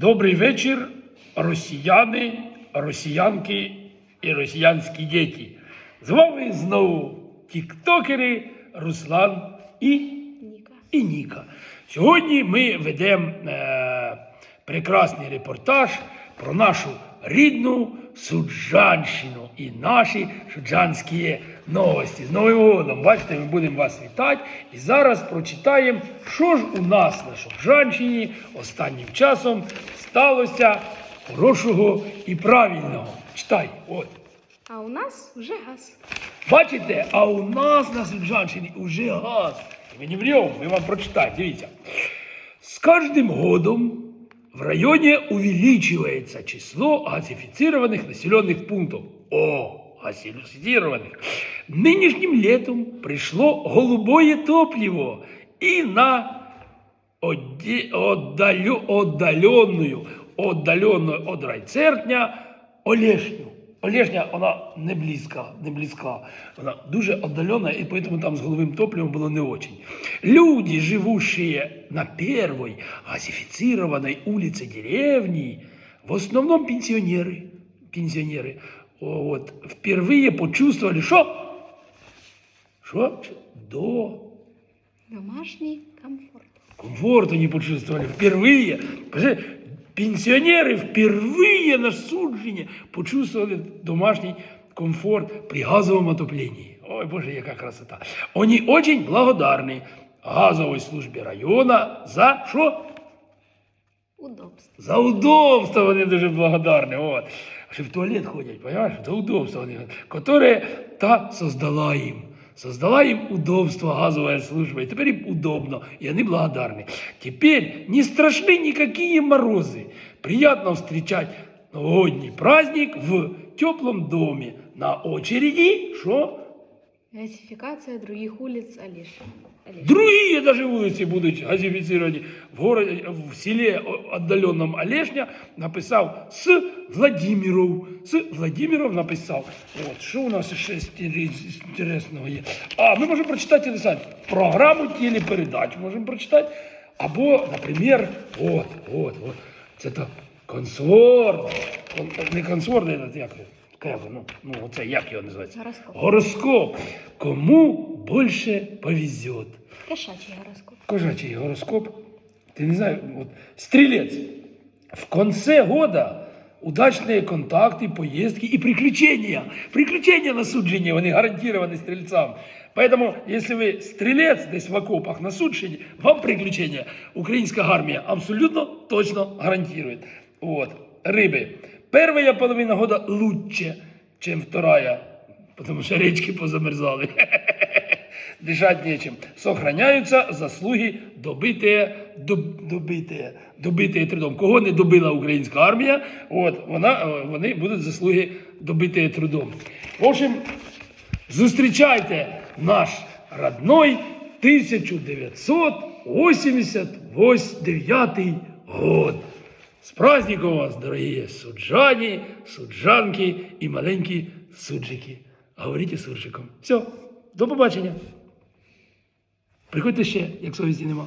Добрий вечір, росіяни, росіянки і росіянські діти. З вами знову тіктокери Руслан і, Ніка. і Ніка. Сьогодні ми ведемо е, прекрасний репортаж про нашу рідну Суджанщину і наші суджанські новості. З Новим годом! Бачите, ми будемо вас вітати. І зараз прочитаємо, що ж у нас на Суджанщині останнім часом сталося хорошого і правильного. Читай, от. А у нас вже газ. Бачите, а у нас на Суджанщині уже газ. Ми не врем, ми вам прочитаємо. Дивіться. С каждым годом в районе увеличивается число газифицированных населенных пунктов. О, газифицированных. Нынешним летом пришло голубое топливо и на оде- отдалю- отдаленную, отдаленную от райцертня Олешню. Олешня, вона не близька, не близька. Вона дуже отдалена, и поэтому там с голубым топливом было не очень. Люди, живущие на первой газифицированной улице деревни, в основном пенсионеры, пенсионеры, вот, впервые почувствовали, что, что, до Домашній комфорт. комфорта не почувствовали впервые. Представляете, Пенсионеры впервые на суджении почувствовали домашний комфорт при газовом отоплении. Ой, боже, яка красота. Они очень благодарны газовой службе района за что? Удобство. За удобство вони дуже благодарні. От. Ще в туалет ходять, понимаешь? За удобство вони, которое та создала їм. Создала им удобство газовая служба, и теперь им удобно, и они благодарны. Теперь не страшны никакие морозы. Приятно встречать новогодний праздник в теплом доме. На очереди, что? Газифікація других улиц Аліша. Другие даже улицы будут газифицированы. В, городе, в селе о- отдаленном Олешня написал с Владимиров. С Владимиров написал. Вот, что у нас еще интересного є? А, ми можемо прочитати Олександр, програму телепередач можемо прочитати. Або, наприклад, от, от, от. Це то консорт. Кон- Не консорт, як? Як, ну, ну, оце як його називається? Гороскоп. Гороскоп. Кому більше повезет? Кошачий гороскоп. Кошачий гороскоп. Ты не знаю, вот, стрелец. В конце года удачные контакты, поездки и приключения. Приключения на судженні, вони гарантированы стрельцам. Поэтому, если вы стрелец десь в окопах на судженні, вам приключения українська армія абсолютно точно гарантирует. Вот. Рыбы. Первая половина года лучше, чем вторая, потому что речки позамерзали. дышать нечем. Сохраняются заслуги добитые, доб, добитые, добитые трудом. Кого не добила українська армія, от, вона, е, вони будуть заслуги добитые трудом. В общем, зустрічайте наш родной 1989 год. С праздником вас, дорогие суджані, суджанки і маленькі суджики. Говорите суржиком. Все, до побачення. Приходьте ще, як совісті нема.